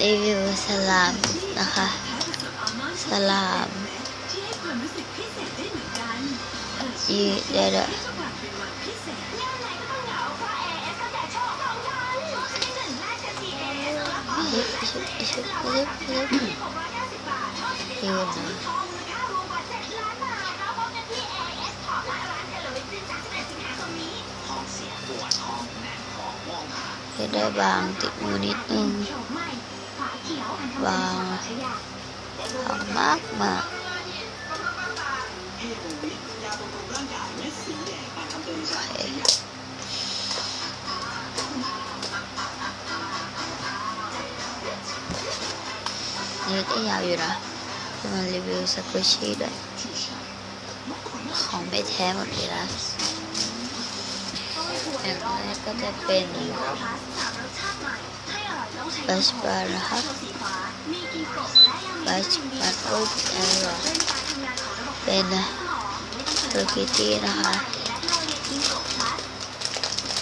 รีวิวสลามนะคะ สลามยีเดี๋ยวเดี๋ยวชิบชิบชิบชิบชิบยืนนะเดี๋ยวได้บางติดมือนิดนึง บางบางมากมากนี่ก็ยาวอยู่นะจะมารีวิวสกุชี่ด้วย ของไม่แท้หมดเลยนะอย่างแรกก็จะเป็น บัชบาร์นะคะบัชบาร์โอปเอร์เป็นโลคิตี้นะคะ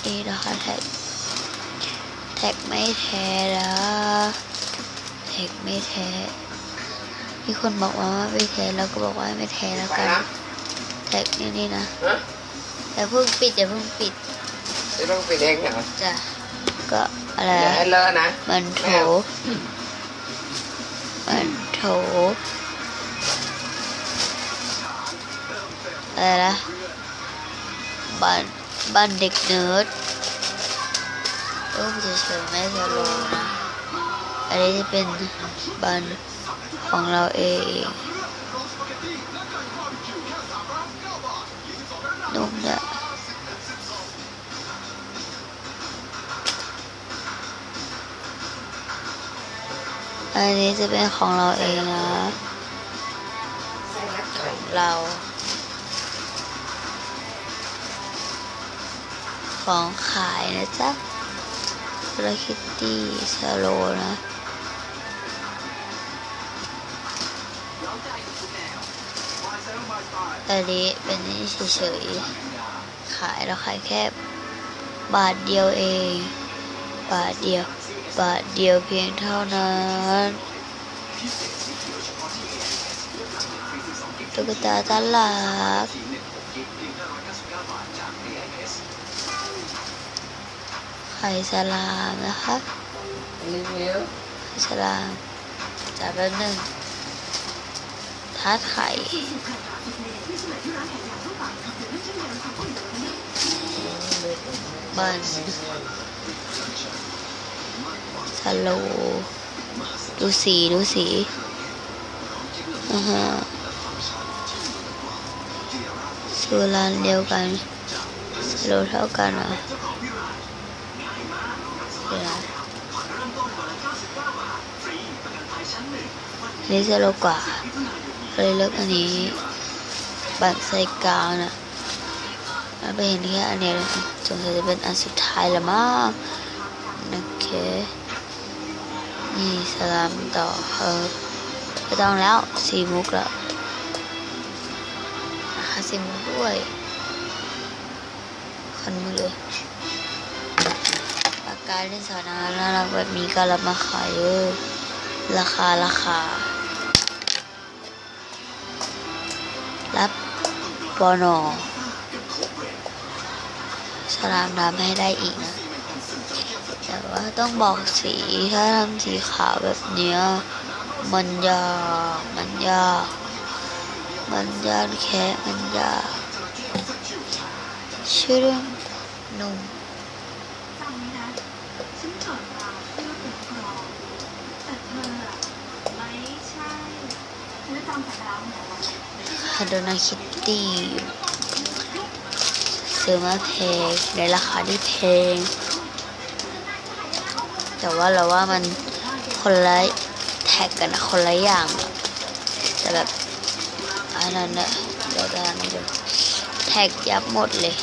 นี่นะคะแท็กแท็กไม่แท้แล้วแท็กไม่แท้มีคนบอกว่าไม่แท้แล้วก็บอกว่าไม่แท้แล้วกันแท็กนี่นี่นะฮะอย่าเพิ่งปิดอย่าเพิ่งปิดไม่ต้องปิดเองเหรอจ้ะก็ อะไรอย่าอะให้เลอะนะมันโถมันโถอะไรนะบ้านบ้านเด็กเนิร์ดรูปจะเฉยๆไม่สโลว์นะอันนี้จะเป็นบ้านของเราเองนุ่มเนี่ย อันนี้จะเป็นของเราเองนะของเรา ของขายนะจ๊ะ h e l l o Kitty สโลนะอันนี้เป็นนี่เฉยๆ ขายเราขายแค่บาทเดียวเอง บาทเดียว บาทเดียวเพียงเท่านั้นตุ๊กตาตาลักไข่สลามนะคะรีวิวไข่สลามจับแป๊บหนึ่งทาดไข่บันส โล ดูสีดูสีอ่าฮะสูรานเดียวกันสโลเท่ากันเหรอเดี๋ยวนะอันนี้สโลกว่าเลยเลือกอันนี้ บัตรใส่กางน่ะมันไปเห็นแค่อันเนี้ยสงสัยจะเป็นอันสุดท้ายละมั้งโอเค นี่สลามต่อเออไม่ต้องแล้วสีมุกแล้วนะคะสีมุกด้วยคันมือเลยปากกาเล่นสอนนะน่ารักแบบนี้ก็รับมาขายเยออราคาราคา รับปอนอสลามดำให้ได้อีกนะ แต่ว่าต้องบอกสีถ้าทำสีขาวแบบเนี้ยมันยากมันยากมันยากแค่มันยากชื่อเรื่องหนุ่มไว้นะฉันเกิดมาเพื่อปกครองแต่เธออะไม่ใช่เธอจำแต่แล้วเหรอฮาโดนาคิตตี้ซื้อมาแพงในราคาที่แพง แต่ว่าเราว่ามันคนละแท็กกันคนละอย่างแต่แบบอันนั้นอะเดี๋ยวจะดูแท็กยับหมดเลย